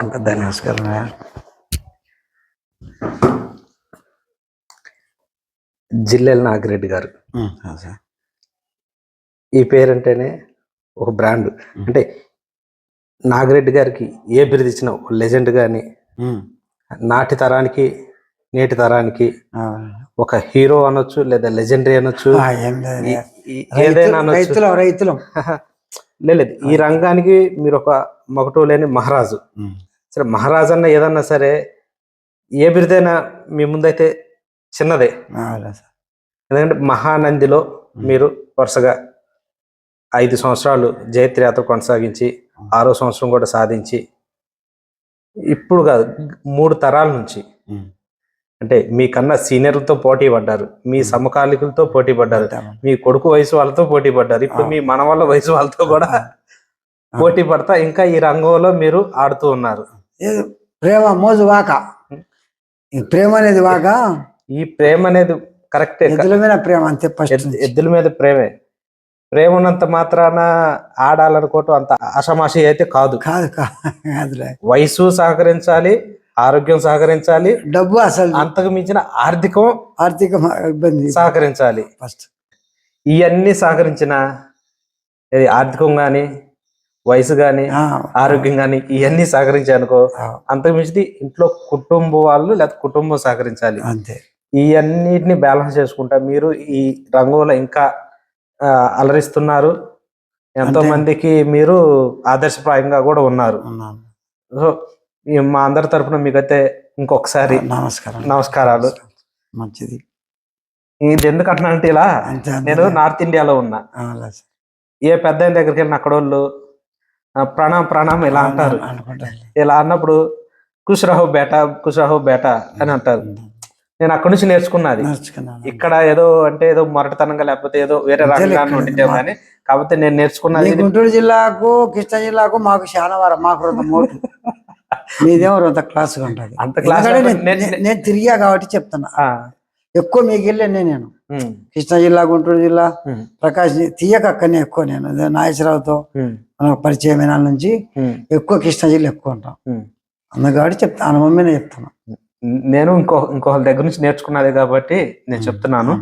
పెద్ద నమస్కారం జిల్లెల నాగిరెడ్డి గారు. ఈ పేరంటేనే ఒక బ్రాండ్. అంటే నాగిరెడ్డి గారికి ఏ బిరుదు ఇచ్చినా లెజెండ్ కానీ నాటి తరానికి నేటి తరానికి ఒక హీరో అనొచ్చు లేదా లెజెండరీ అనొచ్చు ఏదైనా రైతులం రైతులం. లేదు ఈ రంగానికి మీరు ఒక మగటూ లేని మహారాజు సరే మహారాజు అన్న ఏదన్నా సరే ఏ బిరుదైనా మీ ముందైతే చిన్నదే. ఎందుకంటే మహానందిలో మీరు వరుసగా ఐదు సంవత్సరాలు జైత్ర యాత్ర కొనసాగించి ఆరో సంవత్సరం కూడా సాధించి ఇప్పుడు కాదు మూడు తరాల నుంచి అంటే మీకన్నా సీనియర్లతో పోటీ పడ్డారు మీ సమకాలికులతో పోటీ పడ్డారు మీ కొడుకు వయసు వాళ్ళతో పోటీ పడ్డారు ఇప్పుడు మీ మనవాళ్ళ వయసు వాళ్ళతో కూడా పోటీ పడతా ఇంకా ఈ రంగంలో మీరు ఆడుతూ ఉన్నారు. ఏదో? ప్రేమ మోజు వాక. ఈ ప్రేమ అనేది వాక? ఈ ప్రేమ అనేది కరెక్టే ఎద్దుల మీద ప్రేమ అంతే ఫస్ట్ ఎద్దుల మీద ప్రేమే. ప్రేమ ఉన్నంత మాత్రాన ఆడాలనుకోవటం అంత ఆషమాషి అయితే కాదు. కాదు కా- కాదులే. వయసు సహకరించాలి ఆరోగ్యం సహకరించాలి డబ్బు అసలు. అంతకు మించిన ఆర్థికం ఆర్థిక ఇబ్బంది. సహకరించాలి. ఫస్ట్. ఇవన్నీ సహకరించిన ఆర్థికం గాని వయసు ఆ, ఆరోగ్యం గాని ఇవన్నీ సహకరించానుకో ఆ, అంతకు మించిది ఇంట్లో కుటుంబ వాళ్ళు లేదా కుటుంబం సహకరించాలి. అంతే. ఇవన్నిటిని బ్యాలెన్స్ చేసుకుంటా మీరు ఈ రంగంలో ఇంకా అలరిస్తున్నారు. ఎంతో. మందికి మీరు ఆదర్శప్రాయంగా కూడా ఉన్నారు. సో మా అందరి తరపున మీకైతే ఇంకొకసారి నమస్కారం నమస్కారాలు. మంచిది. ఇది ఎందుకు అంటున్నానంటే ఇలా. నేను నార్త్ ఇండియాలో ఉన్నా. ఏ పెద్ద దగ్గరికి వెళ్ళిన అక్కడ వాళ్ళు ఆ, ప్రణాం ప్రణాం ఇలా అంటారు? ఇలా అన్నప్పుడు కుష్ రహో బేటా కుష్ రహో బేటా అని అంటారు. నేను అక్కడి నుంచి నేర్చుకున్నది. ఇక్కడ ఏదో అంటే ఏదో మొరటతనంగా లేకపోతే ఏదో వేరే ఇక్కడ ఉండితే కానీ కాకపోతే నేను నేర్చుకున్నది గుంటూరు జిల్లాకు కృష్ణా జిల్లాకు మాకు చాలా వారం మాకు రొంత మోటు మీదేమో రొంత క్లాస్ ఉంటుంది. అంత కాబట్టి నేను- తిరిగా కాబట్టి చెప్తున్నా. ఎక్కువ మీకు వెళ్ళాను నేను. కృష్ణా జిల్లా గుంటూరు జిల్లా ప్రకాశ్ తీయక అక్కడనే ఎక్కువ నేను. నాగేశ్వరరావుతో మనకు పరిచయమైన నుంచి ఎక్కువ కృష్ణా జిల్లా ఎక్కువ ఉంటాం. ఉమ్. అందుకు కాబట్టి చెప్తా ఆయన మమ్మీనే చెప్తాను. నేను ఇంకో ఇంకొకరి దగ్గర నుంచి నేర్చుకున్నది కాబట్టి నేను చెప్తున్నాను.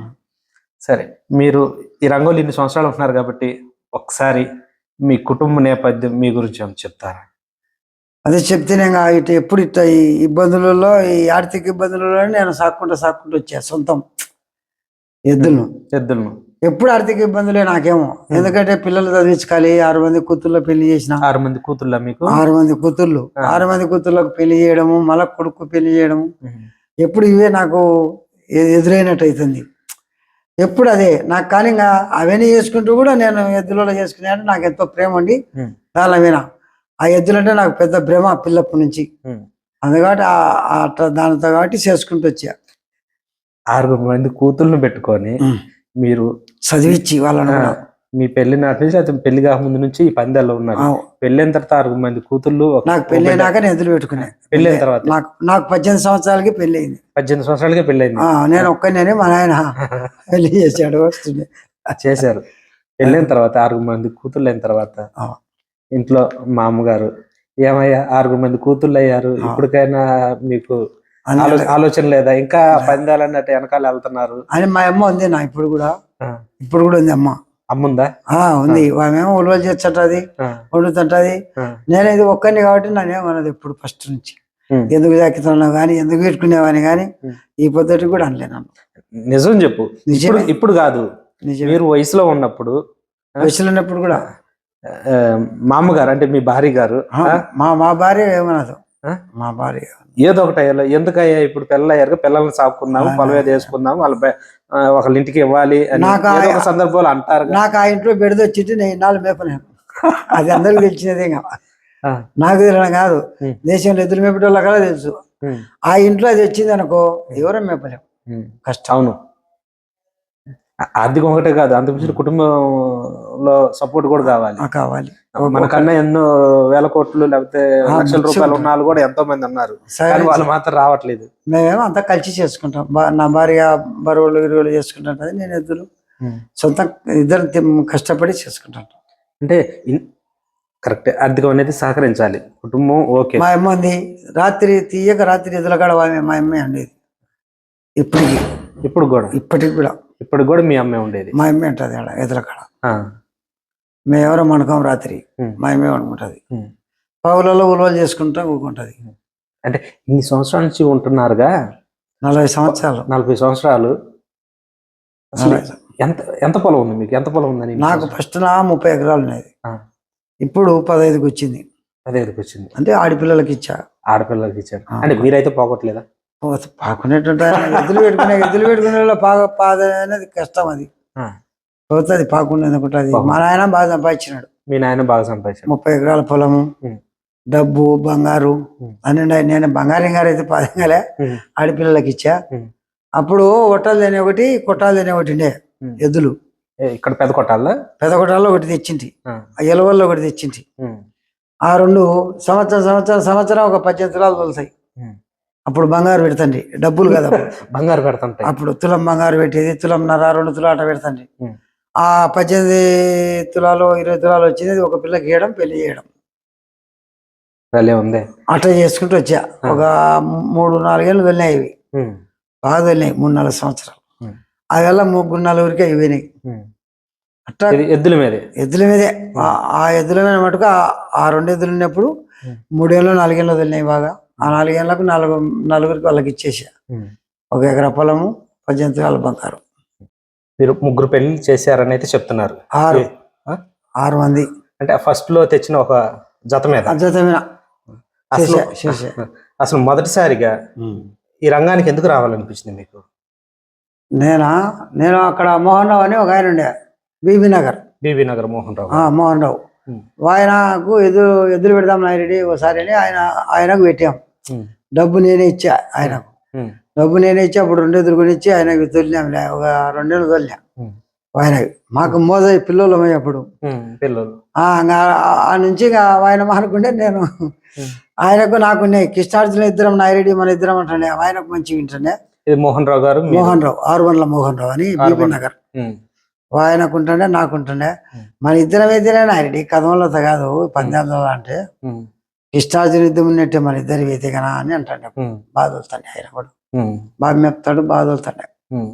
సరే మీరు ఈ రంగంలో ఇన్ని సంవత్సరాలు ఉంటున్నారు కాబట్టి ఒకసారి మీ కుటుంబ నేపథ్యం మీ గురించి ఏమైనా చెప్తారా? అదే చెప్తేనే ఇంకా ఇటు ఎప్పుడు ఇట్లా ఈ ఇబ్బందులలో ఈ ఆర్థిక ఇబ్బందులలో నేను సాక్కుంటూ సాక్కుంటూ వచ్చా సొంతం. ఎద్దులను. ఎద్దులను. ఎప్పుడు ఆర్థిక ఇబ్బందులే నాకేమో. ఎందుకంటే పిల్లలు చదివించుకోవాలి ఆరు మంది కూతుర్లో పెళ్ళి చేసిన. ఆరు మంది కూతుళ్ళ మీకు? ఆరు మంది కూతుర్లు. ఆరు మంది కూతుర్లకు పెళ్ళి చేయడము మళ్ళా కొడుకు పెళ్ళి చేయడము. ఎప్పుడు ఇవే నాకు ఎదురైనట్టు అవుతుంది ఎప్పుడు అదే. నాకు కానీ ఇంకా అవన్నీ చేసుకుంటూ కూడా నేను ఎద్దులలో చేసుకునే అంటే నాకు ఎంతో ప్రేమ ఉమ్, చాలా వినా ఆ ఎద్దులంటే నాకు పెద్ద ప్రేమ పిల్లప్పటి నుంచి. అందుకని అట్లా దానితో కాబట్టి చేసుకుంటూ వచ్చా. ఆరుగురు మంది కూతుర్లను పెట్టుకొని మీరు చదివించి వాళ్ళని. మీ పెళ్ళి నాటి నుంచి అయితే పెళ్ళి కాక ముందు నుంచి ఈ పందాల్లో ఉన్నారు ఆ, పెళ్ళైన తర్వాత ఆరుగురు మంది కూతుర్లు ఒక- నాకు పెళ్ళి. అయినాక నేను ఎద్దులు పెట్టుకున్నా పెళ్ళైన తర్వాత నాకు నాకు పద్దెనిమిది సంవత్సరాలకి పెళ్ళి అయింది పద్దెనిమిది సంవత్సరాలకే పెళ్ళైంది ఆ, నేను ఒక్కనేనే మా నాయన పెళ్ళి చేశాడు వస్తుంది చేశారు పెళ్ళైన తర్వాత ఆరుగురు మంది కూతుర్లు అయిన తర్వాత. ఇంట్లో మా అమ్మగారు ఏమయ్యా ఆరుగురు మంది కూతుర్లు అయ్యారు. ఇప్పటికైనా మీకు ఆలోచన లేదా? ఇంకా పందాలన్నట్టు వెనకాల వెళ్తున్నారు. అని మా అమ్మ ఉంది నా ఇప్పుడు కూడా. ఇప్పుడు కూడా ఉంది అమ్మ. అమ్ముందా? ఆ ఉంది. ఆమెమో ఉలవలు చేస్తుంటది వండుతుంటది నేను ఇది ఒక్కని కాబట్టి నన్నేమన్నది ఇప్పుడు ఫస్ట్ నుంచి. ఎందుకు జాకితున్నావు కానీ ఎందుకు పెట్టుకునేవాని కానీ. ఈ పద్ధతి కూడా అనలే నన్ను నిజం చెప్పు. ఇప్పుడు నిజమే. ఇప్పుడు కాదు. మీరు వయసులో ఉన్నప్పుడు వయసులో ఉన్నప్పుడు కూడా. ఆ, మా అమ్మగారు అంటే మీ భార్య గారు మా మా భార్య ఏమన్నదు? మా భార్య. ఏదో ఒకటి అయ్యాలి ఎందుకయ్యా ఇప్పుడు పిల్లలు అయ్యారు పిల్లల్ని సాపుకుందాము ఆ, పొలం మీద వేసుకుందాము వాళ్ళ ఒకళ్ళ ఇంటికి ఇవ్వాలి అని సందర్భంలో అంటారు. నాకు ఆ ఇంట్లో బెడద వచ్చింది నేను ఇన్నాళ్ళు మేపలేను అది అందరికి తెలిసినదే నాకు తెలియడం కాదు. దేశంలో ఎదురు మేపేటోళ్ళ కూడా తెలుసు? ఆ ఇంట్లో అది వచ్చింది అనుకో ఎవరో మేపలేం. ఉమ్. కష్టం. అవును. ఆర్థికం ఒకటే కాదు అంతకుమించి కుటుంబంలో సపోర్ట్ కూడా కావాలి. కావాలి. మనకన్నా ఎన్నో వేల కోట్లు లేకపోతే లక్షల రూపాయలు. ఉన్న వాళ్ళు కూడా ఎంతో మంది ఉన్నారు కానీ వాళ్ళు మాత్రం రావట్లేదు. మేమేమో అంతా కలిసి చేసుకుంటాం. నా భార్య బరువులు ఇరువులు చేసుకుంటుంటది నేను ఎద్దులు సొంత ఇద్దరు కష్టపడి చేసుకుంటాం. అంటే కరెక్ట్ ఆర్థికం అనేది సహకరించాలి. కుటుంబం ఓకే. మా అమ్మ ఉంది రాత్రి తీయక రాత్రి ఆమె మా అమ్మే అండేది. ఇప్పటికి. ఇప్పుడు కూడా. ఇప్పటికి కూడా. ఇప్పుడు కూడా మీ అమ్మే ఉండేది. మా అమ్మే ఉంటుంది ఆడ మేము ఎవరో మనకం రాత్రి. ఉమ్, మా అమ్మే అనుకుంటుంది ఉమ్. పౌలలో ఉలవలు చేసుకుంటా ఊకుంటుంది. అంటే ఇన్ని సంవత్సరాల నుంచి ఉంటున్నారుగా? నలభై సంవత్సరాలు. నలభై సంవత్సరాలు. అసలు ఎంత ఎంత పొలం ఉంది మీకు? ఎంత పొలం ఉందని? నాకు ఫస్ట్ నా ముప్పై ఎకరాలు ఉన్నది ఆ. ఇప్పుడు పదహైదుకి వచ్చింది. దగ్గరికి వచ్చింది. అంటే ఆడపిల్లలకి ఇచ్చా. ఆడపిల్లలకి ఇచ్చారు. ఆ. అంటే మీరైతే పోగొట్టలేదా? పాకునేటువంటి ఎద్దులు పెట్టుకునే ఎద్దులు పెట్టుకునే పాక పాద అనేది కష్టం అది. పోతుంది పాకుండా పాకు. మా నాయన బాగా సంపాదించినాడు మీ నాయన బాగా సంపాదించారు ముప్పై ఎకరాల పొలము. డబ్బు బంగారు ఉన్నాయి. నేను బంగారం గారు అయితే పాదంగాలే. ఆడపిల్లలకి ఇచ్చా. అప్పుడు ఒట్టాలు తినే ఒకటి కొట్టాలు తినే ఒకటి ఉండే. ఎద్దులు ఇక్కడ పెద్ద కొట్టాలా పెద్ద కొట్టాల్లో ఒకటి తెచ్చింటి. ఆ ఎలవల్లో ఒకటి తెచ్చింటి ఉమ్, ఆ రెండు సంవత్సరం సంవత్సరం సంవత్సరం ఒక పద్దెనిమిది తులాలు తొలుతాయి. అప్పుడు బంగారు పెడతండి డబ్బులు కదా. బంగారు పెడతాంటాయి అప్పుడు తులం బంగారు పెట్టేది తులం నర రెండు తులాట పెడతండి. ఆ పద్దెనిమిది తులాలు ఇరవై తులాలు వచ్చింది. ఒక పిల్లకి ఇవ్వడం పెళ్ళి చేయడం. భలే ఉంది. అట్లా చేసుకుంటూ వచ్చా. ఒక మూడు నాలుగేళ్ళు వెళ్ళినాయి ఇవి. బాగా వెళ్ళినాయి మూడు నాలుగు సంవత్సరాలు. అవి ముగ్గురు నలుగురికి అయిపోయినాయి ఉమ్. అట్లా ఎద్దుల మీదే? ఎద్దుల మీదే. ఆ- ఎద్దుల మీద మటుకు ఆ- రెండు ఎద్దులు ఉన్నప్పుడు. మూడేళ్ళు నాలుగేళ్ళు వదిలినాయి బాగా. ఆ నాలుగేళ్ళకు నాలుగు నలుగురికి వాళ్ళకి ఇచ్చేసా. ఒక ఎకరా పొలము పద్దెనిమిది తులాల బంగారు. మీరు ముగ్గురు పెళ్ళి చేశారని అయితే చెప్తున్నారు. ఆరు? ఆరు మంది. అంటే ఫస్ట్లో తెచ్చిన ఒక జత మీద? అసలు చేశా, చేశా. అసలు మొదటిసారిగా ఈ రంగానికి ఎందుకు రావాలనిపించింది మీకు? నేనా? నేను అక్కడ మోహన్ రావు అని ఒక ఆయన ఉండే. బీబీ నగర్. బీబీ నగర్ మోహన్ రావు. మోహన్ రావు. ఆయనకు ఎదురు ఎదురు పెడదాం నాయుడి ఒకసారి అని ఆయన ఆయనకు పెట్టాం. డబ్బు నేనే ఇచ్చా ఆయనకు. డబ్బు నేనే ఇచ్చి అప్పుడు రెండు ఎదురు కొని ఇచ్చి ఆయనకి తొలినాంలే. ఒక రెండేళ్ళు తొలినాం. ఆయనకి మాకు మోదై పిల్లలమే అప్పుడు. పిల్లలు. ఆ, నుంచి ఆయన మానుకుంటే నేను. ఆయనకు నాకు కృష్ణార్జున ఇద్దరం నాయుడి మన ఇద్దరం అంటుండే ఆయనకు మంచిగా వింటుండే ఇది మోహన్ రావు గారు. మోహన్ రావు ఆరువన్ల మోహన్ రావు అని బీబీ. నగర్. ఉమ్, ఆయనకుంటుండే నాకుంటుండే ఉం. మన ఇద్దరం అయితేనే నాయుడి కథంలో కాదు పందాలలో అంటే. ఉమ్, కృష్ణార్జున యుద్ధం ఉన్నట్టే మన ఇద్దరు కదా అని అంటాడు. బాధ వస్తాడు ఆయన కూడా. బాగా మెప్తాడు బాధ వస్తాడు ఉమ్,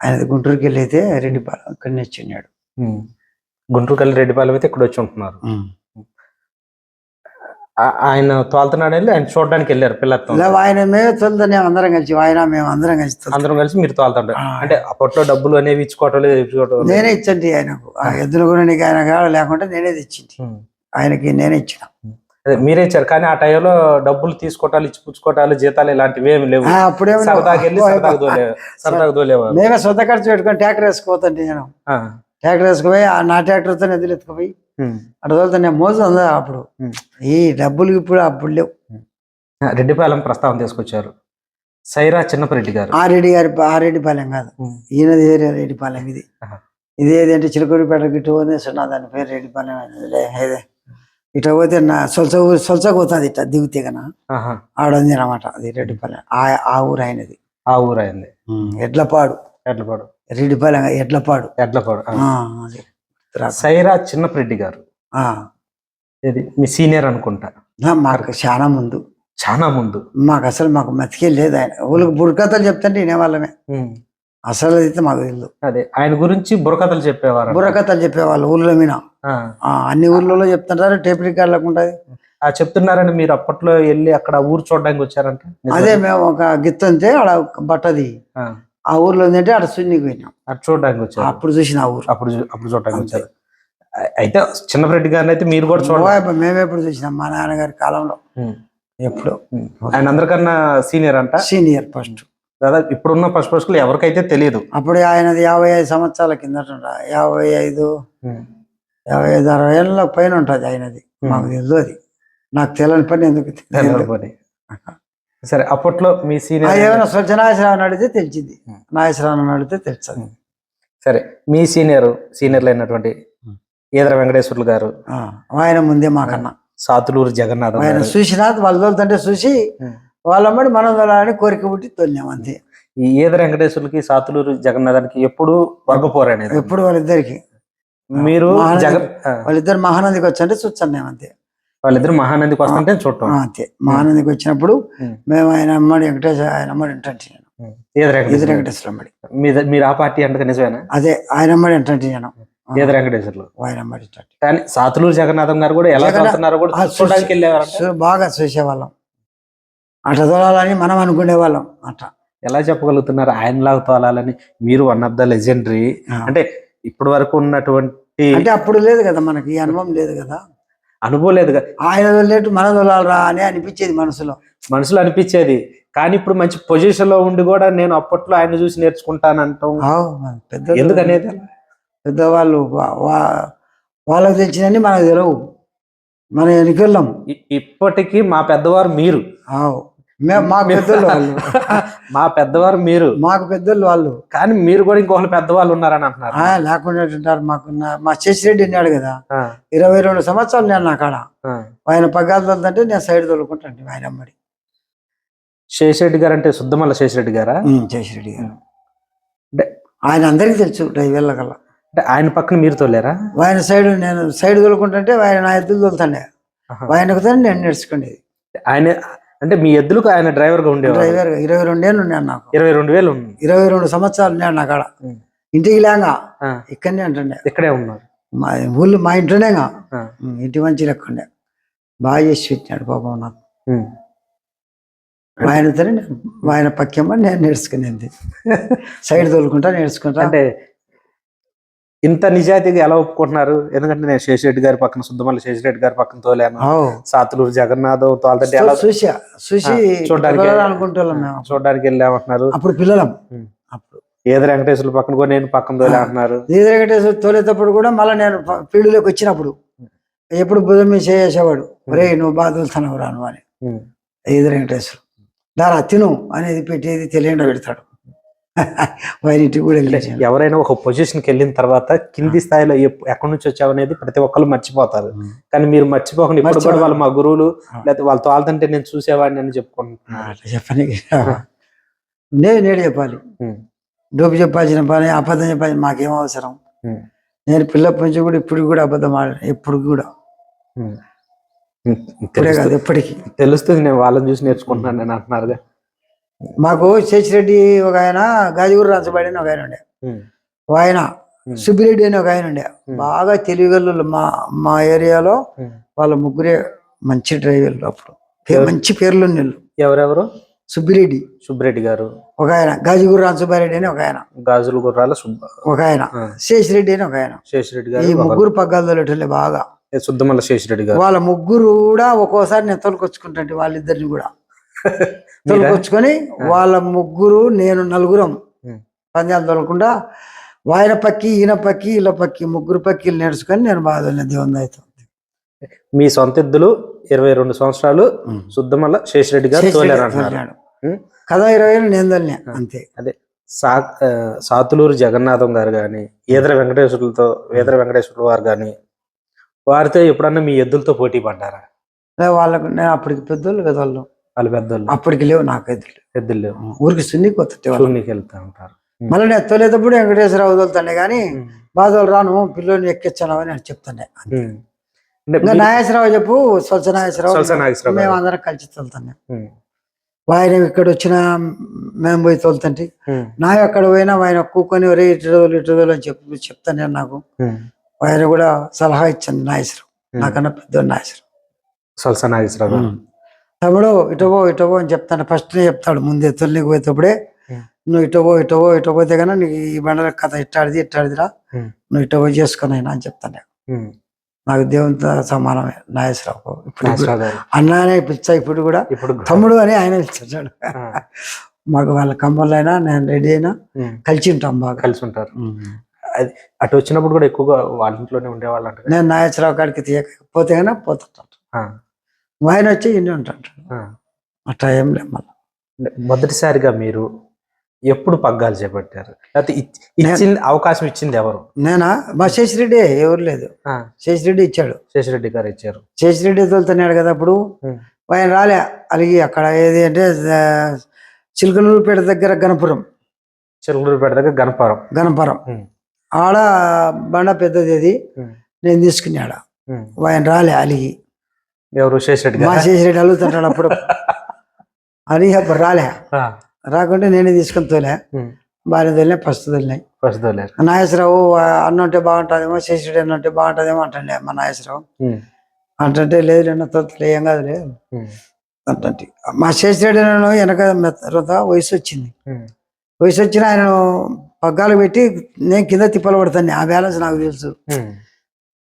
ఆయన గుంటూరుకి వెళ్ళి అయితే రెడ్డిపాలెం ఇక్కడ నేర్చున్నాడు ఉమ్. గుంటూరు కల్లి రెడ్డిపాలెం అయితే ఇక్కడ వచ్చి ఉంటున్నారు. ఆయన తోలుతున్నాడు వెళ్ళి ఆయన చూడడానికి వెళ్ళారు పిల్లలతో. ఆయన మేమే తొలుతానే అందరం కలిసి ఆయన మేము అందరం కలిసి. అందరం కలిసి మీరు తోలుతుంటారు ఆ. అంటే అప్పట్లో డబ్బులు అనేవి ఇచ్చుకోవటం లేదు ఇచ్చుకోవటం. నేనే ఇచ్చండి ఆయనకు. ఎద్దుల గురించి ఆయన కాడ లేకుంటే నేనే తెచ్చింది. ఆయనకి నేనే ఇచ్చిన. మీరే ఇచ్చారు కానీ ఆ టైంలో డబ్బులు తీసుకోవటాలు ఇచ్చి పుచ్చుకోవటాలు జీతాలు ఇలాంటివి ఏమి లేవు. ఆ, అప్పుడేమో సరదాకి వెళ్ళి సరదాగా దోలే సరదాగా దోలేవారు మేమే సొంత ఖర్చు పెట్టుకొని ట్రాక్టర్ వేసుకోవద్దండి నేను. ఆ. ట్రాక్టర్ వేసుకుపోయి ఆ నా ట్రాక్టర్తో ఎద్దులు ఎత్తుకుపోయి. అటు తోలుతానే మోజు ఉందా అప్పుడు. ఈ డబ్బులు ఇప్పుడు అప్పుడు లేవు. రెడ్డిపాలెం ప్రస్తావన తీసుకొచ్చారు. సైరా చిన్నపరెడ్డి గారు. ఆ రెడ్డి గారి ఆ రెడ్డి పాలెం కాదు. ఈయనది వేరే రెడ్డి పాలెం ఇది. ఇది ఏదంటే చిలకూరిపేట గిట్టు సున్నా దాని పేరు రెడ్డి ఇట్లా పోతే నా సొలస సొలస పోతుంది ఇట్లా దిగితే కన ఆహా. ఆడుంది అనమాట అది రెడ్డిపాలెం ఆ ఆ ఊరు ఆయనది ఆ ఊరు అయింది ఎడ్లపాడు. ఎడ్లపాడు. రెడ్డిపాలెం ఎడ్లపాడు. ఎడ్లపాడు. సైరా చిన్నపరెడ్డి గారు. ఆ, ఇది మీ సీనియర్ అనుకుంటా. మాకు చాలా ముందు. చాలా ముందు. మాకు అసలు మాకు మతికే లేదు ఆయన. ఊళ్ళకి బుర్రకథలు చెప్తుంటే వినేవాళ్ళమే. అసలు అయితే మాకు తెలియదు అదే ఆయన గురించి బుర్రకథలు చెప్పేవారు బుర్రకథలు చెప్పేవాళ్ళు ఊళ్ళో మీద. ఆ, అన్ని ఊర్లలో చెప్తుంటారు టేప్ రికార్డులకు ఉంటుంది. ఆ చెప్తున్నారని మీరు అప్పట్లో వెళ్ళి అక్కడ ఊరు చూడడానికి వచ్చారంట? అదే మేము ఒక గిత్త అంతే ఆడ బట్టది. ఆ. ఊర్లో ఉందంటే ఆడ సున్నికి పోయినాం. అటు చూడడానికి వచ్చారు. అప్పుడు చూసిన ఆ ఊరు. అప్పుడు అప్పుడు చూడడానికి. వచ్చారు. అయితే చిన్నపరెడ్డి గారిని అయితే మీరు కూడా చూడాలి మేము ఎప్పుడు చూసినాం మా నాన్నగారి కాలంలో. ఎప్పుడు. ఆయన అందరికన్నా సీనియర్ అంట? Senior first. దాదాపు ఇప్పుడున్న పశు పశువులు ఎవరికైతే తెలియదు అప్పుడు ఆయనది యాభై ఐదు సంవత్సరాల కిందట యాభై ఐదు. యాభై ఐదు అరవై ఏళ్ళ పైన ఉంటుంది ఆయనది మాకు తెలియదు అది. నాకు తెలియని పని ఎందుకు తెల్లబడి. సరే అప్పట్లో మీ సీనియర్ ఏమైనా స్వచ్ఛ నాగేశ్వరరావు అడిగితే తెలిసింది. నాగేశ్వరరావు అడిగితే తెలుస్తుంది. సరే మీ సీనియర్ సీనియర్లు అయినటువంటి. ఈదర వెంకటేశ్వర్లు గారు ఆయన ముందే మాకన్నా. సాతులూరు జగన్నాథం ఆయన చూసినా వాళ్ళు తోలుతుంటే చూసి. వాళ్ళమ్మడి మనం తోలాలని కోరిక పుట్టి తోలినాం అంతే. ఈ ఈదర వెంకటేశ్వర్లకి సాతులూరు జగన్నాథానికి ఎప్పుడు వర్గపోరు అనేది ఎప్పుడు వాళ్ళిద్దరికి. మీరు వాళ్ళిద్దరు మహానందికి వచ్చంటే చూస్తాను నేను అంతే. వాళ్ళిద్దరు మహానందికి వస్తుంటే చూడటం. అంతే. మహానందికి వచ్చినప్పుడు. మేము ఆయన అమ్మడి వెంకటేశ్వర ఆయన అమ్మడి ఏంటంటే ఏది ఇది వెంకటేశ్వర అమ్మడి. మీరు ఆ పార్టీ అంటే నిజమేనా? అదే ఆయన అమ్మడి ఏంటంటే నేను. ఏది వెంకటేశ్వర్లు? ఆయన అమ్మడి కానీ సాతులూరు జగన్నాథం గారు కూడా ఎలా చదువుతున్నారో కూడా చూడడానికి చూ- బాగా చూసేవాళ్ళం. అట్లా తోలాలని మనం అనుకునే వాళ్ళం అట్లా ఎలా చెప్పగలుగుతున్నారు? ఆయనలాగా తోలాలని మీరు వన్ ఆఫ్ ద లెజెండరీ. అంటే ఇప్పటి వరకు ఉన్నటువంటి అంటే అప్పుడు లేదు కదా మనకి ఈ అనుభవం లేదు కదా. అనుభవం లేదు కదా. ఆయన తోలేట్టు మన తోలాలరా అని అనిపించేది మనసులో. మనసులో అనిపించేది. కానీ ఇప్పుడు మంచి పొజిషన్లో ఉండి కూడా నేను అప్పట్లో ఆయన చూసి నేర్చుకుంటాను అంటాం పెద్ద ఎందుకనేది? పెద్దవాళ్ళు వాళ్ళకి తెలిసినన్ని మనకు తెలియవు మనం వెనుకెళ్ళాం ఇ- ఇప్పటికీ మా పెద్దవారు మీరు. ఆవ్. మే- మాకు పెద్దోళ్ళు వాళ్ళు. మా పెద్దవారు మీరు. మాకు పెద్దోళ్ళు వాళ్ళు. కానీ మీరు కూడా ఇంకొకరు పెద్దవాళ్ళు ఉన్నారని అంటున్నారు. లేకుండా ఉంటారు మాకు. మా శశిరెడ్డి ఉన్నాడు కదా. ఇరవై రెండు సంవత్సరాలు నేను నా కాడ. ఆయన పగ్గాలు తోలుతుంటే నేను సైడ్ తోలుకుంటాను ఆయన అమ్మడి శేషరెడ్డి గారు అంటే శుద్ధమల్ల శేషరెడ్డి గారా? శశిరెడ్డి గారు. అంటే ఆయన అందరికీ తెలుసు డ్రైవర్ల కల్లా. అంటే ఆయన పక్కన మీరు తోలేరా? ఆయన సైడ్ నేను సైడ్ తోలుకుంటుంటే ఆయన నా ఎద్దులు తోలుతాండే. ఆయనకు నేను నేర్చుకునేది. ఆయన అంటే మీ ఎద్దులకు ఆయన డ్రైవర్గా ఉండేవారు. డ్రైవర్ ఇరవై రెండేళ్ళు ఉన్నాను నాకు. ఇరవై రెండు వేలు ఉంది. ఇరవై రెండు సంవత్సరాలు ఉన్నాడు నా కాడ ఉం. ఇంటికి లేగా ఇక్కడనే అంటుండే ఇక్కడే ఉన్నారు. మా ఊళ్ళో మా ఇంట్లోనేగా ఇంటి మంచి లెక్కుండే బాగా చేసి పెట్టినాడు పాపం నాకు. ఆయనతోనే ఆయన పక్కేమో నేను నేర్చుకునేది. సైడ్ తోలుకుంటా నేర్చుకుంటా. అంటే ఇంత నిజాయితీగా ఎలా ఒప్పుకుంటున్నారు? ఎందుకంటే నేను శేషరెడ్డి గారి పక్కన శుద్ధమల్లి శేషరెడ్డి గారి పక్కన తోలాను. సాతులూరు జగన్నాథం ఎలా చూసా చూడ్డానికి- చూడడానికి వెళ్ళామంటున్నారు. అప్పుడు పిల్లలం. అప్పుడు. ఏది వెంకటేశ్వర పక్కన కూడా నేను పక్కన తోలే అంటున్నారు నీది వెంకటేశ్వర తోలేటప్పుడు కూడా మళ్ళీ నేను ఫీల్డ్లోకి వచ్చినప్పుడు ఎప్పుడు బుధం మీద చేసేవాడు రే నువ్వు బాగా తోలుతున్నావు రాను అని. ఈది వెంకటేశ్వర? దారా తిను అనేది పెట్టేది తెలియకుండా పెడతాడు. వారింటికి కూడా ఎవరైనా ఒక పొజిషన్కి వెళ్ళిన తర్వాత కింది స్థాయిలో ఎక్కడి నుంచి వచ్చావు అనేది ప్రతి ఒక్కరు మర్చిపోతారు. కానీ మీరు మర్చిపోకుండా ఇప్పుడు కూడా వాళ్ళు మా గురువులు లేకపోతే వాళ్ళు తోలుతుంటే నేను చూసేవాడిని అని చెప్పుకుంటున్నారు. అట్లా చెప్పని నేను నేడు చెప్పాలి. డోపు చెప్పాల్సిన పని అబద్ధం చెప్పాల్సిన మాకేం అవసరం. నేను పిల్లప్పటి నుంచి కూడా ఇప్పుడు కూడా అబద్ధం ఆడాను ఎప్పుడు కూడా. ఇప్పుడే కాదు ఎప్పటికీ. తెలుస్తుంది నేను వాళ్ళని చూసి నేర్చుకుంటున్నాను నేను అంటున్నారుగా. మాకు శేషిరెడ్డి ఒక ఆయన గాజుగురు రంచబడి అని ఒక ఆయన ఉండే. ఒక ఆయన. సుబ్బిరెడ్డి అని ఒక ఆయన ఉండే. బాగా తెలివిగల్లు మా మా ఏరియాలో. వాళ్ళ ముగ్గురే మంచి డ్రైవర్లు అప్పుడు. మంచి పేర్లు నీళ్ళు ఎవరెవరు? సుబ్బిరెడ్డి. సుబ్బిరెడ్డి గారు. ఒక ఆయన గాజుగురు రామసుబ్బారెడ్డి అని ఒక ఆయన. గాజులు గుర్రాల సుబ్బ ఒక ఆయన. శేషిరెడ్డి అని ఒక ఆయన. శేషరెడ్డి ఈ గారు ముగ్గురు పగ్గాలు తోలేటోళ్ళే బాగా. ఏ శుద్ధమల్ల శేషరెడ్డి గారు. వాళ్ళ ముగ్గురు కూడా ఒక్కోసారి నేను తొలకొచ్చుకుంటాంటే వాళ్ళిద్దరిని కూడా. మీరా? తొలకొచ్చుకొని వాళ్ళ ముగ్గురు నేను నలుగురం. పందాలు తొలకుండా ఆయన పక్కి ఈయన పక్కి వీళ్ళ పక్కి ముగ్గురు పక్కీలు నేర్చుకొని నేను తోలిన దేవుని అవుతుంది మీ సొంత ఎద్దులు ఇరవై రెండు సంవత్సరాలు శుద్ధమల్ల శేషరెడ్డి గారు తోలారు. కథ ఇరవై ఏళ్ళు నేను తోలిన అంతే. అదే. సా సాతులూరు జగన్నాథం గారు కానీ ఈదర వెంకటేశ్వరులతో ఈదర వెంకటేశ్వరుల వారు కానీ వారితో ఎప్పుడన్నా మీ ఎద్దులతో పోటీ పడ్డారా? వాళ్ళకు నేను అప్పటికి పెద్దోళ్ళు కదా వాళ్ళు పెద్దోళ్ళు అప్పటికి లేవు నాకు ఎదురు ఎద్దులు లేవు ఊరికి సున్ని కొత్త చూడనీకి వెళ్తా ఉంటారు మళ్ళీ నేను తొలేటప్పుడు వెంకటేశ్వరరావు వదులుతానే కానీ. బాధలు రాను పిల్లల్ని ఎక్కించాను అని. అంటే ఇంకా నాగేశ్వరరావు చెప్పు స్వచ్ఛ నాగేశ్వరరావు మేము. అందరం కలిసి తోలుతానే ఉమ్. ఆయన ఇక్కడ వచ్చిన మేము పోయి తోలుతంటే. నా ఎక్కడ పోయినా ఆయన కూకొని ఒరే ఇటు రోజులు ఇటు రోజులు అని చెప్పి చెప్తాను నాకు. ఆయన కూడా సలహా ఇచ్చాను నాగేశ్వరం. నాకన్నా పెద్ద నాగేశ్వరం సల్సా నాగేశ్వరరావు. తమ్ముడు ఇటవో ఇటవో అని చెప్తాను. ఫస్ట్ చెప్తాడు ముందే తొలికి పోయేటప్పుడే. నువ్వు ఇటవో ఇటవో ఇటో పోతే కన్నా నీకు ఈ బండల కథ ఇట్టాడిది ఇట్టాడిదిరా. నువ్వు ఇటవో చేసుకుని అయినా అని చెప్తాను. నాకు దేవునితో సమానమే. నాగేశ్వరరావు ఇప్పుడు. అన్నానే పిచ్చా ఇప్పుడు కూడా. ఇప్పుడు తమ్ముడు అని ఆయన పిలిచాడు. మాకు వాళ్ళ కమ్మలు అయినా నేను రెడీ అయినా. కలిసి ఉంటాం బాగా. కలిసి ఉంటారు అది అటు వచ్చినప్పుడు కూడా ఎక్కువగా వాళ్ళ ఇంట్లోనే ఉండేవాళ్ళు నేను నాగేశ్వరరావు కాడికి తీయకపోతే కన్నా పోతుంటాను ఆయన వచ్చి ఇన్ని ఉంటాడు. అట్లా ఏం లేదు మళ్ళీ. మొదటిసారిగా మీరు ఎప్పుడు పగ్గాలు చేపట్టారు? లేకపోతే ఇచ్చింది అవకాశం ఇచ్చింది ఎవరు? నేనా? మా శేషిరెడ్డి ఎవరు లేదు. శేషిరెడ్డి ఇచ్చాడు. శేషరెడ్డి గారు ఇచ్చారు. శేషిరెడ్డి తోలుతున్నాడు కదా అప్పుడు. ఆయన రాలే. అలిగి అక్కడ ఏది అంటే చిలకలూరుపేట దగ్గర గణపురం. చిలుకూరుపేట దగ్గర గణపురం. గణపురం. ఆడ బండ పెద్దది నేను తీసుకున్నాడ. ఆయన రాలే అలిగి. ఎవరు శేషరెడ్డి మా గారా? చేసిరెడ్డి అలుగుతుంటాడు అప్పుడు. అలిగి అప్పుడు రాలే. రాకుంటే నేనే తీసుకొని తోలే. భార్య తోలినాయి ఫస్ట్ తోలినాయి ఫస్ట్ తోలేరు. నాగేశ్వరరావు అన్న ఉంటే బాగుంటుందేమో శేషుడు అన్న ఉంటే బాగుంటుందేమో అంటండి మా నాగేశ్వరరావు. అంటే లేదు అన్న తోతలే ఏం కాదు లేదు అంటే మా శేషుడు వెనక మెత్త- తర్వాత వయసు వచ్చింది. వయసు వచ్చిన ఆయన పగ్గాలు పెట్టి నేను కింద తిప్పలు పడతాను. ఆ బ్యాలెన్స్ నాకు తెలుసు.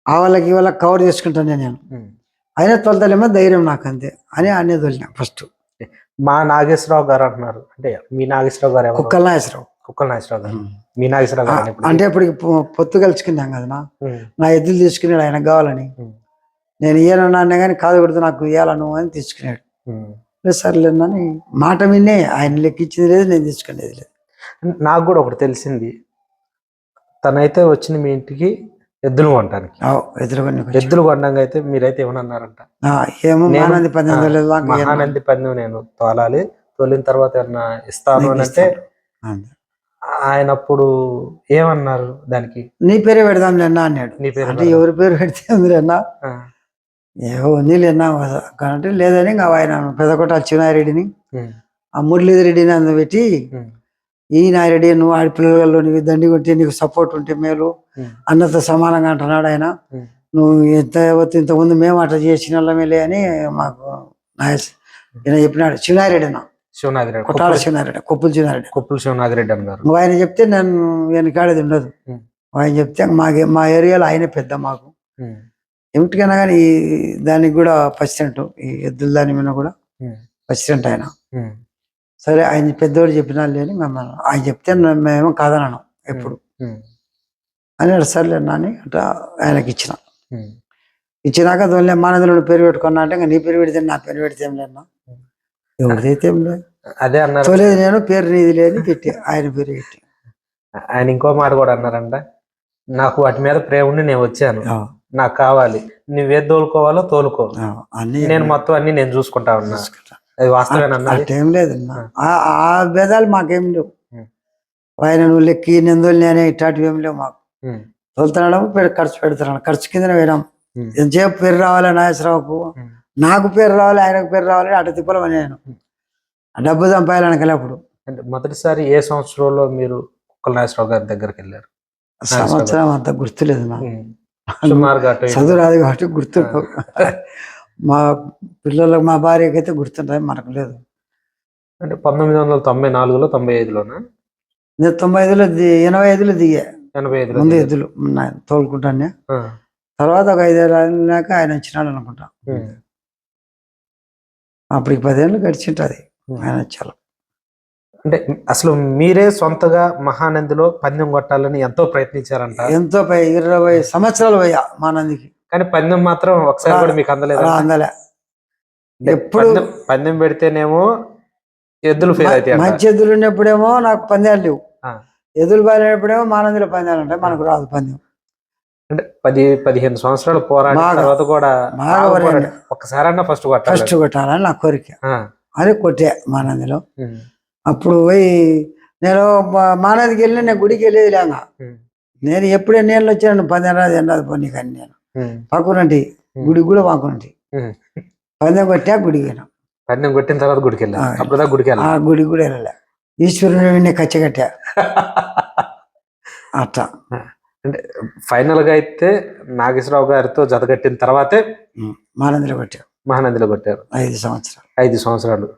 ఆ వాళ్ళకి వాళ్ళకి కవర్ చేసుకుంటాను నేను. అయినా తొలతలేమో ధైర్యం నాకు అంతే అని అన్నీ తొలినా ఫస్ట్ మా నాగేశ్వరరావు గారు అంటున్నారు. అంటే మీ నాగేశ్వరరావు గారు కుక్కల నాగేశ్వరరావు. కుక్కల నాగేశ్వరరావు గారు. మీ నాగేశ్వరరావు గారు అంటే ఇప్పుడు పొత్తు కలుసుకున్నాం కదా నా? ఎద్దులు తీసుకున్నాడు ఆయనకు కావాలని. నేను ఇయ్యను అన్నా కానీ కాదు కొడుతు నాకు ఇవ్వాలను అని తీసుకున్నాడు. సర్లేనని మాట విన్నే ఆయన లెక్కించింది లేదు నేను తీసుకునేది లేదు. నాకు కూడా ఒకటి తెలిసింది. తనైతే వచ్చింది మీ ఇంటికి ఎద్దులు కొనడానికి. ఎద్దులు కొనడానికి అయితే మీరైతే ఏమన్నారంట? ఏమో. మహానంది పందెం నేను తోలాలి. తోలిన తర్వాత ఏమన్నా ఇస్తాను అని అంటే. ఆయన అప్పుడు ఏమన్నారు దానికి? నీ పేరే పెడదాం లేనా అన్నాడు. నీ పేరు అంటే ఎవరి పేరు పెడితే ఉందిలేనా ఆ, ఏవో ఉంది లేనా అంటే లేదని ఇంకా ఆయన పెదకొట్ట చిన్నారెడ్డిని. ఉమ్, ఆ మురళీధరెడ్డిని అందు పెట్టి ఉమ్, ఈ నాయరెడ్డి నువ్వు ఆడపిల్లలలో నీకు దండి కొట్టి నీకు సపోర్ట్ ఉంటే మేలు. అన్నతో సమానంగా అంటున్నాడు ఆయన. నువ్వు ఎంత ఇంతకుముందు మేము అట్లా చేసిన వాళ్ళమేలే అని మాకు నాయస్ ఈయన చెప్పినాడు. శివనారెడ్డి అన్న. శివనాగిరెడ్డి కొట్టాల శివనారెడ్డి కొప్పుల శివనారెడ్డి కుప్పుల శివనాగిరెడ్డి అన్నారు నువ్వు ఆయన చెప్తే నేను వెనకాడేది ఉండదు. ఆయన చెప్తే మాకే మా ఏరియాలో ఆయనే పెద్ద మాకు. ఏమిటికైనా కానీ దానికి కూడా పర్సెంట్ ఈ ఎద్దుల దాని మీద కూడా పర్సెంట్ ఆయన. సరే ఆయన పెద్దోడు చెప్పినా లేని మేము ఆయన చెప్తే మేము కాదన్నాను ఎప్పుడు. అని సర్లే అని అట్లా ఆయనకి ఇచ్చిన. ఇచ్చినాక దొల్లే మానదులు పేరు పెట్టుకున్నా అంటే ఇంకా నీ పేరు పెడితే నా పేరు పెడితే ఏం లేదన్నా ఎవరిదైతే ఏం లేదు. అదే అన్నారు. తోలేదు నేను పేరు నీది లేని పెట్టి ఆయన పేరు పెట్టి. ఆయన ఇంకో మాట కూడా అన్నారంట. నాకు వాటి మీద ప్రేమ ఉండి నేను వచ్చాను. నాకు కావాలి. నువ్వే తోలుకోవాలో తోలుకో. నేను మొత్తం అన్ని నేను చూసుకుంటా ఉన్నా. అట్టేం లేదు ఆ- భేదాలు మాకేం లేవు. ఆయన నువ్వు లెక్కి నిందోలు నేనే ఇట్లాంటివి ఏం లేవు మాకు. తోలుతున్నాడు పె- ఖర్చు పెడుతున్నాడు ఖర్చు కింద పోయినాం. ఎంతసేపు పేరు రావాలి నాగేశ్వరరావుకు? నాకు పేరు రావాలి ఆయనకు పేరు రావాలి అటు తిప్పలం నేను డబ్బు అంటే మొదటిసారి ఏ సంవత్సరంలో మీరు కుక్కల నాగేశ్వరరావు గారి దగ్గరికి వెళ్ళారు? సంవత్సరం అంత గుర్తులేదు నాకు. సుమారుగా. చదువు రాదు కాబట్టి గుర్తుండవు. మా పిల్లలకు మా భార్యకి అయితే గుర్తుంటాయి మనకు లేదు. అంటే పంతొమ్మిది వందల తొంభై నాలుగులో తొంభై ఐదులోనా? నేను తొంభై ఐదులో ది- ఎనభై ఐదులో దిగా. ఎనభై ఐదులో ముందు ఎద్దులు ఉన్నాయి తోలుకుంటానే. తర్వాత ఒక ఐదేళ్ళు అయినాక ఆయన వచ్చినాడు అనుకుంటా. అప్పటికి పదేళ్ళు గడిచింటది. ఆయన వచ్చారు. అంటే అసలు మీరే సొంతగా మహానందిలో పందెం కొట్టాలని ఎంతో ప్రయత్నించారంట. ఎంతో పై ఇరవై సంవత్సరాలు పోయా మా నందికి కానీ పందెం మాత్రం ఒకసారి కూడా మీకు అందలేదు? అందలే. ఎప్పుడు పందెం పందెం పెడితేనేమో ఎద్దులు ఫెయిల్ అయితే మంచి ఎద్దులు ఉన్నప్పుడేమో నాకు పందాలు లేవు. ఎద్దులు బాగాలేనప్పుడేమో మా నందిలో పందాలు ఉంటాయి మనకు రాదు పందెం. అంటే పది పదిహేను సంవత్సరాలు పోరాడిన తర్వాత కూడా ఒక్కసారన్నా ఫస్ట్ కొట్టాలి. ఫస్ట్ కొట్టాలని నా కోరిక. అది కొట్టే మా నందిలో ఉమ్, అప్పుడు పోయి నేను మా- మా నందికి వెళ్ళి నేను గుడికి వెళ్ళేది లేక. నేను ఎప్పుడు ఎన్ని ఏళ్ళు వచ్చాను పదిహేను రాదు ఎన్ని రాదు పోనీ కానీ నేను. ఉమ్, పక్కనంటి గుడికి కూడా పాకునంటి. పందెం కొట్టా గుడికి పందెం కొట్టిన తర్వాత గుడికి వెళ్ళాను ఆ. అప్పుడు గుడికి ఆ గుడికి కూడా వెళ్ళలే. ఈశ్వరుని కచ్చగట్టా అట్లా అంటే ఫైనల్గా అయితే నాగేశ్వరరావు గారితో జతగట్టిన తర్వాతే ఉం. మానందిలో కొట్టా మహానందిలో కొట్టారు. ఐదు సంవత్సరాలు. ఐదు సంవత్సరాలు.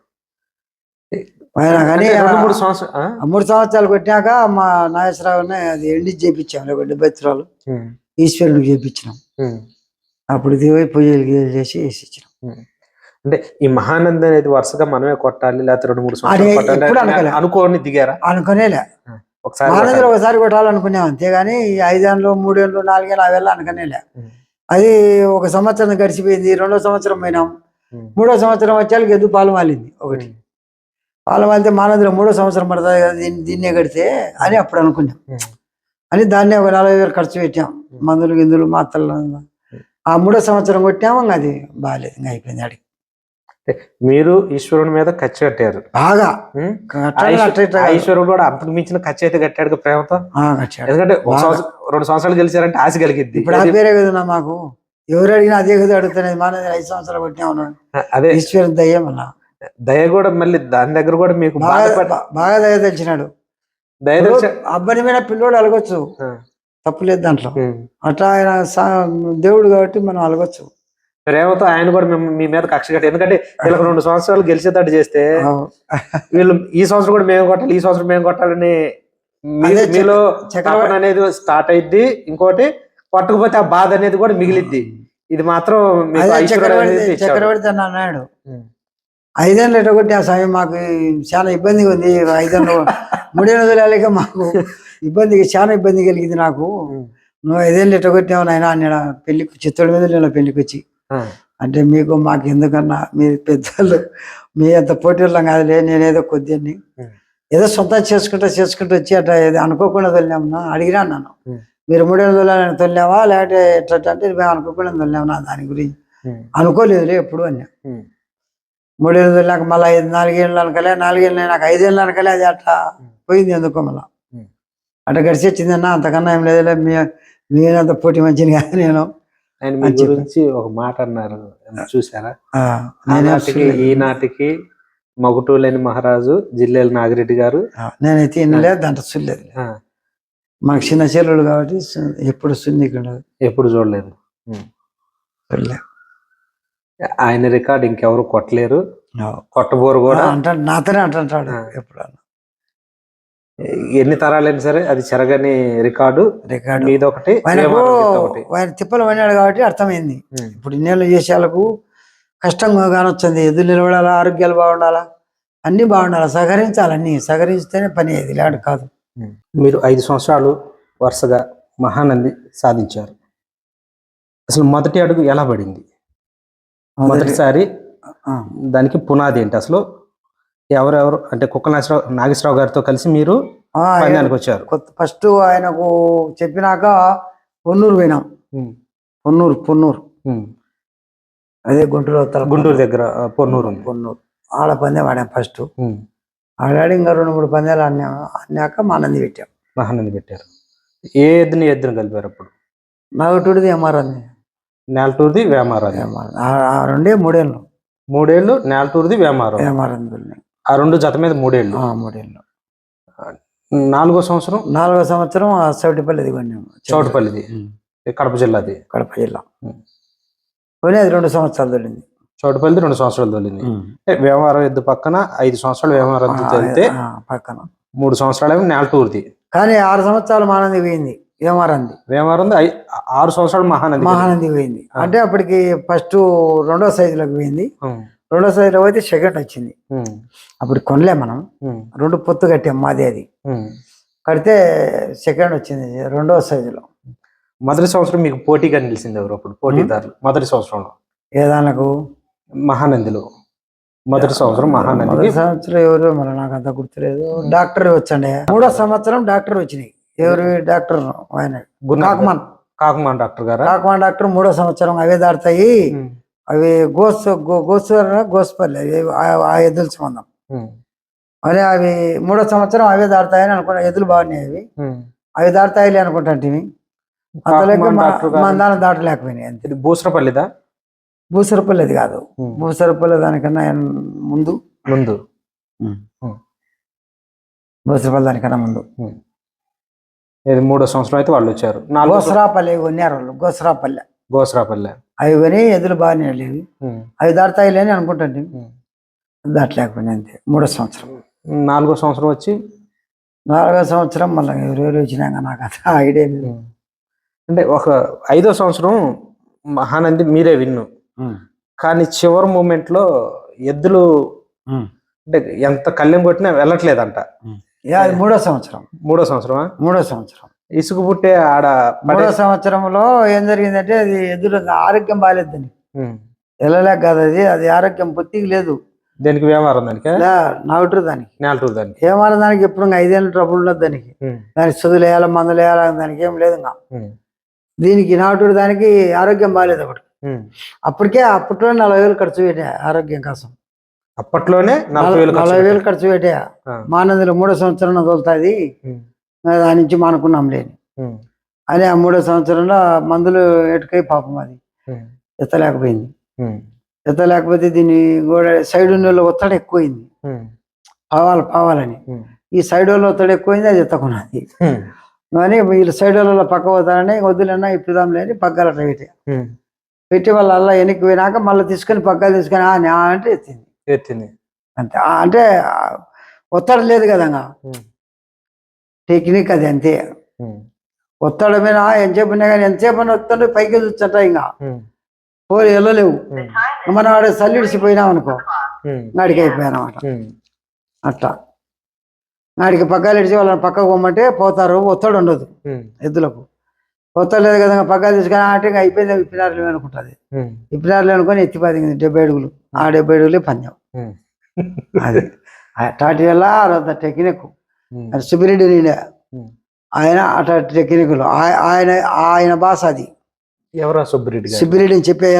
కానీ మూడు సంవత్సరాలు మూడు సంవత్సరాలు కొట్టినాక మా నాగేశ్వరరావుని అది ఎండి చేపించాం లేకపోతే డెబ్బై ఎత్తురాలు ఉమ్, ఈశ్వరునికి చేపించినాం అప్పుడు పొయ్యిలు గియ్యలు చేసి వేసి ఇచ్చినాం. అంటే ఈ మహానంది అనేది వరుసగా మనమే కొట్టాలి లేకపోతే రెండు మూడు సంవత్సరాలు. అనుకోని దిగారా? అనుకునేలే. ఒకసారి కొట్టాలి. ఒకసారి కొట్టాలనుకున్నాం అంతేగాని ఐదేళ్ళు మూడేళ్ళు నాలుగేళ్ళు అవేళ్ళు అనుకునేలే. అది ఒక సంవత్సరం గడిచిపోయింది రెండో సంవత్సరం పోయినాం. మూడో సంవత్సరం వచ్చాక ఎద్దు పాలు మాలింది ఒకటి. పాలు మాలితే మానందిలో మూడో సంవత్సరం పడుతుంది కదా దీన్ని దీన్నే కడితే అని అప్పుడు అనుకున్నాం. అని దాన్నే ఒక నలభై వేలు ఖర్చు పెట్టాం. మందులు గిందులు మాత్రలు. ఆ మూడో సంవత్సరం కొట్టాము ఇంకా అది బాగాలేదు ఇంకా అయిపోయింది అడిగి మీరు ఈశ్వరుని మీద ఖర్చు కట్టారు. బాగా. ఈశ్వరుడు కూడా అంతకు మించిన ఖర్చు అయితే కట్టాడు ప్రేమతో? ఎందుకంటే రెండు సంవత్సరాలు గెలిచారంటే ఆశ కలిగిద్ది. ఇప్పుడు పేరే కదా మాకు. ఎవరు అడిగినా అదే కదా అడుగుతున్నది. మన ఐదు సంవత్సరాలు కొట్టినా ఉన్నాడు అదే. ఈశ్వరుని దయ్యం అలా దయ కూడా మళ్ళీ దాని దగ్గర కూడా మీకు బాగా బాగా దయ తెలిసినాడు అబ్బాయి మీద పిల్లోడు అలగొచ్చు. తప్పులేదు దాంట్లో. అట్లా ఆయన దేవుడు కాబట్టి మనం అలగొచ్చు ప్రేమతో ఆయన కూడా మీ మీద కక్ష కట్టి ఎందుకంటే వీళ్ళకి రెండు సంవత్సరాలు గెలిచేటట్టు చేస్తే వీళ్ళు ఈ సంవత్సరం కూడా మేము కొట్టాలి ఈ సంవత్సరం మేము కొట్టాలని మీలో చక్రవర్తి- తపన అనేది స్టార్ట్ అయింది ఇంకోటి కొట్టకపోతే ఆ బాధ అనేది కూడా మిగిలిద్ది ఇది మాత్రం చక్రవర్తి. చక్రవర్తి అని అన్నాడు. ఐదేళ్ళు ఎట్టగొట్టి ఆ సమయం మాకు చాలా ఇబ్బందిగా ఉంది ఐదేళ్ళు మూడేళ్ళు వదిలేక మాకు ఇబ్బంది చాలా ఇబ్బంది కలిగింది నాకు. నువ్వు ఐదేళ్ళు ఎట్టగొట్టావు నాయన అన్నాడు పెళ్ళికి చిత్తోడి మీద నేను పెళ్ళికి వచ్చి. అంటే మీకు మాకు ఎందుకన్నా మీ పెద్దలు మీ అంత పోటీళ్ళం కాదులే నేనేదో కొద్దిని. ఏదో సొంతం చేసుకుంటా చేసుకుంటూ వచ్చి అట్లా ఏదో అనుకోకుండా తొలినామన్నా అడిగినా నన్ను. మీరు మూడేళ్ళు తొలని తొలినావా లేకపోతే ఎట్లా అంటే మేము అనుకోకుండా తొలినామన్నా దాని గురించి. అనుకోలేదులే ఎప్పుడు అన్నా. మూడేళ్ళు తొలినాక మళ్ళీ ఐదు నాలుగేళ్ళు అనకలే నాలుగేళ్ళు నాకు ఐదేళ్ళు అనకలే అది అట్లా పోయింది ఎందుకో మళ్ళా. అట్లా గడిచి వచ్చిందన్నా అంతకన్నా ఏం లేదులే మీ మీరంత పోటీ మంచిది కాదు నేను. ఆయన మీ. గురించి ఒక మాట అన్నారు చూసారా? ఆనాటికి ఈనాటికి మగుటూలేని మహారాజు జిల్లేలు నాగిరెడ్డి గారు. నేనైతే వినలేదు దాంట్లో ఆ, మాకు చిన్న చెల్లెలు కాబట్టి ఎప్పుడు సున్నికుండా ఎప్పుడు చూడలేదు. ఉం. ఆయన రికార్డ్ ఇంకెవరు కొట్టలేరు. కొట్టబోరు కూడా. అంటాడు. నాతోనే అంటుంటాడు ఆ. ఎప్పుడు ఎన్ని తరాలైనా సరే అది చెరగని రికార్డు. రికార్డు. వేమవరం ఒకటి ఆయన తిప్పలు పడినాడు కాబట్టి అర్థమైంది. ఇప్పుడు ఇన్నేళ్ళు చేసే వాళ్ళకు కష్టంగా కానొచ్చింది. ఎదురు నిలబడాలా? ఆరోగ్యాలు బాగుండాలా? అన్ని బాగుండాలా? సహకరించాలి అన్ని. సహకరిస్తేనే పని అయ్యేది. ఇలాంటి కాదు. మీరు ఐదు సంవత్సరాలు వరుసగా మహానంది సాధించారు. అసలు మొదటి అడుగు ఎలా పడింది? మొదటిసారి దానికి పునాది ఏంటి అసలు? ఎవరెవరు అంటే కుక్క నాగేశ్వరరావు నాగేశ్వరరావు గారితో కలిసి మీరు పందానికి వచ్చారు? ఫస్ట్ ఆయనకు చెప్పినాక పొన్నూరు పోయినాం. పొన్నూరు పొన్నూరు. అదే గుంటూరు గుంటూరు దగ్గర పొన్నూరు ఉంది. పొన్నూరు. ఆడ పందెం ఆడాం ఫస్ట్. ఆడాడి ఇంకా రెండు మూడు పందాలు ఆడినా ఆడినాక మా నంది పెట్టాం. మహానంది పెట్టారు. ఏ ఎద్దుని కలిపారు అప్పుడు? నాగటుడిది ఎంఆర్ఎంది నేలటూరుది వేమారాది. ఆ రెండే మూడేళ్ళు. మూడేళ్ళు నేలటూరుది వేమారం. ఎంఆర్ఎం ఆ రెండు జత మీద మూడేళ్ళు. మూడేళ్ళు. నాలుగో సంవత్సరం? నాలుగో సంవత్సరం ఆ చౌటిపల్లిది. కొన్నాము చౌటపల్లిది కడప జిల్లాది. కడప జిల్లా. కొని అది రెండు సంవత్సరాలు తొలింది. చౌటపల్లిది రెండు సంవత్సరాలు తోలింది. వేమారం ఎద్దు పక్కన ఐదు సంవత్సరాలు వేమారం తోలితే ఆ, పక్కన. మూడు సంవత్సరాలు నేలటూరుది కానీ ఆరు సంవత్సరాలు మహానంది పోయింది ఏమారంది వేమారం ఐ- ఆరు సంవత్సరాలు మహానంది మహానంది పోయింది. అంటే అప్పటికి ఫస్ట్ రెండో సైజులోకి పోయింది. రెండో సైజులో పోతే సెకండ్ వచ్చింది. అప్పుడు కొనలే మనం. రెండు పొత్తు కట్టాం మాది అది. కడితే సెకండ్ వచ్చింది రెండో సైజులో. మొదటి సంవత్సరం మీకు పోటీగా నిలిచింది ఎవరు అప్పుడు? పోటీదారులు. మొదటి సంవత్సరంలో. ఏదానకు? మహానందిలో. మొదటి సంవత్సరం మహానందికి మొదటి సంవత్సరం ఎవరు? మరి నాకు అంత గుర్తులేదు. డాక్టర్ వచ్చండి. మూడో సంవత్సరం డాక్టర్ వచ్చినాయి. ఎవరు? డాక్టర్ ఆయన. కాకమాన్. కాకుమాన్ డాక్టర్ గారా? కాకమాన్ డాక్టర్ మూడో సంవత్సరం అవే దాడతాయి అవి గోస్ గో- గోస్వర గోస్పల్లి. అవి ఆ- ఎద్దుల సంబంధం. అదే అవి మూడో సంవత్సరం అవే దాడతాయని అనుకున్నా ఎద్దులు బాగున్నాయి అవి. అవి దాడతాయిలే అనుకుంటాంటి అంతలోకి మన దాటలేకపోయినాయి అంతే. బూసరపల్లిదా? భూసరపల్లి అది కాదు భూసరపల్లి దానికన్నా ముందు. ముందు. భూసరపల్లి దానికన్నా ముందు. ఇది మూడో సంవత్సరం అయితే వాళ్ళు వచ్చారు. గోసరాపల్లి కొన్నారు వాళ్ళు గోసరాపల్లి. గోసరాపల్లి. అవి కొని ఎద్దులు బాగానే ఉమ్, అవి దాడతాయిలే అని అనుకుంటాంటి ఉమ్. దాటలేకపోయినాయి అంతే మూడో సంవత్సరం. నాలుగో సంవత్సరం వచ్చి? నాలుగో సంవత్సరం మళ్ళీ ఎవరెవరు వచ్చినాక నాకు అంత ఐడియా లేదు. అంటే ఒక ఐదో సంవత్సరం మహానంది మీరే విన్ను. కానీ చివరి మూమెంట్లో ఎద్దులు అంటే ఎంత కళ్ళెం కొట్టినా వెళ్ళట్లేదంట. అది మూడో సంవత్సరం. మూడో సంవత్సరమా? మూడో సంవత్సరం. ఇసుక పుట్టే ఆడ మూడో సంవత్సరంలో ఏం జరిగిందంటే అది ఎదురు ఆరోగ్యం బాగాలేదు దానికి ఉమ్. వెళ్ళలేక కాదు అది అది ఆరోగ్యం పొత్తికి లేదు. దేనికి వ్యవహారం దానికి? నావుటరు దానికి. నేలటూరు దానికి. ఏమన్నా దానికి ఎప్పుడు ఐదేళ్ళు ట్రబుల్ ఉన్నది దానికి. దానికి సుదులు వేయాలి మందులు వేయాలి దానికి ఏం లేదు ఇంకా. దీనికి నాటుడు దానికి ఆరోగ్యం బాగాలేదు ఒకటి. అప్పటికే అప్పట్లో నలభై వేలు ఖర్చు పెట్టా ఆరోగ్యం కోసం. అప్పట్లోనే నలభై వేలు ఖర్చు పెట్టా. మానందులో మూడో సంవత్సరం తోలుతుంది. దాని నుంచి మానుకున్నాం లేని. అని ఆ మూడో సంవత్సరంలో మందులు ఎటుకై పాపం అది. ఎత్తలేకపోయింది. ఎత్తలేకపోతే దీన్ని కూడా సైడ్ ఉన్న ఒత్తిడి ఎక్కువైంది. పావాలి పావాలని. ఈ సైడ్ వాళ్ళు ఒత్తిడి ఎక్కువైంది అది ఎత్తకున్నది. కానీ వీళ్ళు సైడ్ వాళ్ళ పక్క పోతారని వద్దులన్నా ఇప్పుదాం లేని పగ్గాల పెట్టి. పెట్టి వాళ్ళ అలా వెనక్కి పోయినాక మళ్ళీ తీసుకొని పగ్గాలు తీసుకొని అంటే ఎత్తింది ఎత్తింది అంతే అంటే ఒత్తిడి లేదు కదా. టెక్నిక్ అది అంతే. ఒత్తిడి మీద ఎంతసేపు ఉన్నా కానీ ఎంతసేపు అని వస్తుంటే పైకి చూచ్చట ఇంకా. పోయి వెళ్ళలేవు. మనం ఆడ సల్లిడిచిపోయినాం అనుకో. నాడికి అయిపోయానమాట. అట్లా నాడికి పగ్గాలు ఇడిచి వాళ్ళని పక్కకు పోమంటే పోతారు ఒత్తిడి ఉండదు. ఎద్దులకు ఒత్తిడి లేదు కదా ఇంకా పగ్గాలు తీసుకొని ఇంకా అయిపోయింది ఇప్పినారులు అనుకుంటుంది. ఇప్పినారులు అనుకొని ఎత్తి పదింది డెబ్బై అడుగులు ఆ డెబ్బై అడుగులే పందెం. అది. అటాటి వల్ల అంత టెక్నిక్ సుబ్బిరెడ్డి నేనే. ఆయన అట టెక్నిక్లు ఆయ- ఆయన ఆయన భాష అది. ఎవరా సుబ్బిరెడ్డి సుబ్బిరెడ్డి అని చెప్పే